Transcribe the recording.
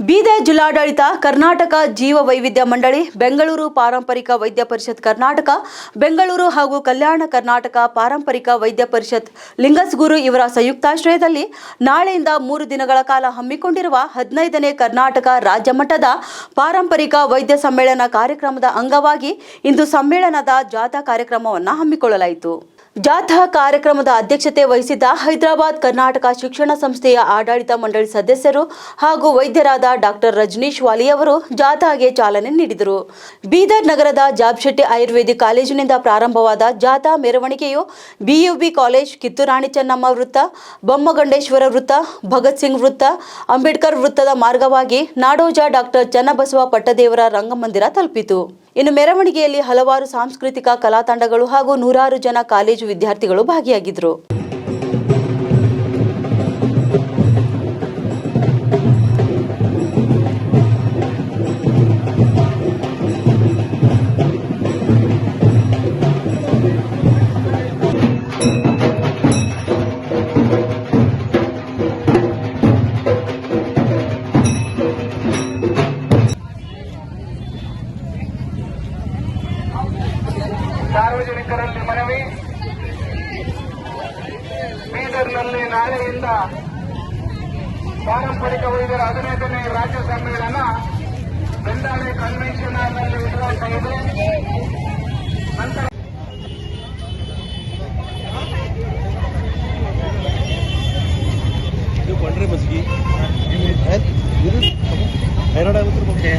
ಬೀದರ್ ಜಿಲ್ಲಾಡಳಿತ, ಕರ್ನಾಟಕ ಜೀವ ವೈವಿಧ್ಯ ಮಂಡಳಿ, ಬೆಂಗಳೂರು ಪಾರಂಪರಿಕ ವೈದ್ಯ ಪರಿಷತ್ ಕರ್ನಾಟಕ, ಬೆಂಗಳೂರು ಹಾಗೂ ಕಲ್ಯಾಣ ಕರ್ನಾಟಕ ಪಾರಂಪರಿಕ ವೈದ್ಯ ಪರಿಷತ್ ಲಿಂಗಸ್ಗುರು ಇವರ ಸಂಯುಕ್ತಾಶ್ರಯದಲ್ಲಿ ನಾಳೆಯಿಂದ ಮೂರು ದಿನಗಳ ಕಾಲ ಹಮ್ಮಿಕೊಂಡಿರುವ ಹದಿನೈದನೇ ಕರ್ನಾಟಕ ರಾಜ್ಯ ಮಟ್ಟದ ಪಾರಂಪರಿಕ ವೈದ್ಯ ಸಮ್ಮೇಳನ ಕಾರ್ಯಕ್ರಮದ ಅಂಗವಾಗಿ ಇಂದು ಸಮ್ಮೇಳನದ ಜಾಥಾ ಕಾರ್ಯಕ್ರಮವನ್ನು ಹಮ್ಮಿಕೊಳ್ಳಲಾಯಿತು. ಜಾಥಾ ಕಾರ್ಯಕ್ರಮದ ಅಧ್ಯಕ್ಷತೆ ವಹಿಸಿದ್ದ ಹೈದರಾಬಾದ್ ಕರ್ನಾಟಕ ಶಿಕ್ಷಣ ಸಂಸ್ಥೆಯ ಆಡಳಿತ ಮಂಡಳಿ ಸದಸ್ಯರು ಹಾಗೂ ವೈದ್ಯರಾದ ಡಾಕ್ಟರ್ ರಜನೀಶ್ ವಾಲಿ ಅವರು ಜಾಥಾಗೆ ಚಾಲನೆ ನೀಡಿದರು. ಬೀದರ್ ನಗರದ ಜಾಬ್ಶೆಟ್ಟಿ ಆಯುರ್ವೇದಿಕ್ ಕಾಲೇಜಿನಿಂದ ಪ್ರಾರಂಭವಾದ ಜಾಥಾ ಮೆರವಣಿಗೆಯು ಬಿಯುಬಿ ಕಾಲೇಜ್ ಕಿತ್ತೂರಾಣಿ ಚೆನ್ನಮ್ಮ ವೃತ್ತ, ಬೊಮ್ಮಗಂಡೇಶ್ವರ ವೃತ್ತ, ಭಗತ್ ಸಿಂಗ್ ವೃತ್ತ, ಅಂಬೇಡ್ಕರ್ ವೃತ್ತದ ಮಾರ್ಗವಾಗಿ ನಾಡೋಜ ಡಾಕ್ಟರ್ ಚನ್ನಬಸವ ಪಟ್ಟದೇವರ ರಂಗಮಂದಿರ ತಲುಪಿತು. ಇನ್ನು ಮೆರವಣಿಗೆಯಲ್ಲಿ ಹಲವಾರು ಸಾಂಸ್ಕೃತಿಕ ಕಲಾ ತಂಡಗಳು ಹಾಗೂ ನೂರಾರು ಜನ ಕಾಲೇಜು ವಿದ್ಯಾರ್ಥಿಗಳು ಭಾಗಿಯಾಗಿದ್ದರು ಸಾರ್ವಜನಿಕರಲ್ಲಿ ಮನವಿ. ಬೀದರ್ನಲ್ಲಿ ನಾಳೆಯಿಂದ ಪಾರಂಪರಿಕ ವೈದ್ಯರ ಹದಿನೈದನೇ ರಾಜ್ಯ ಸಮ್ಮೇಳನ ಬೆಂದಾಳೆ ಕನ್ವೆನ್ಷನ್ ಹಾಲ್ನಲ್ಲಿ ಉದ್ಘಾಟನೆ ಇದೆ. ನಂತರ ಕೊಂಡ್ರೆ ಇದು ಹೈರಾಣ ಆಗುತ್ತೆ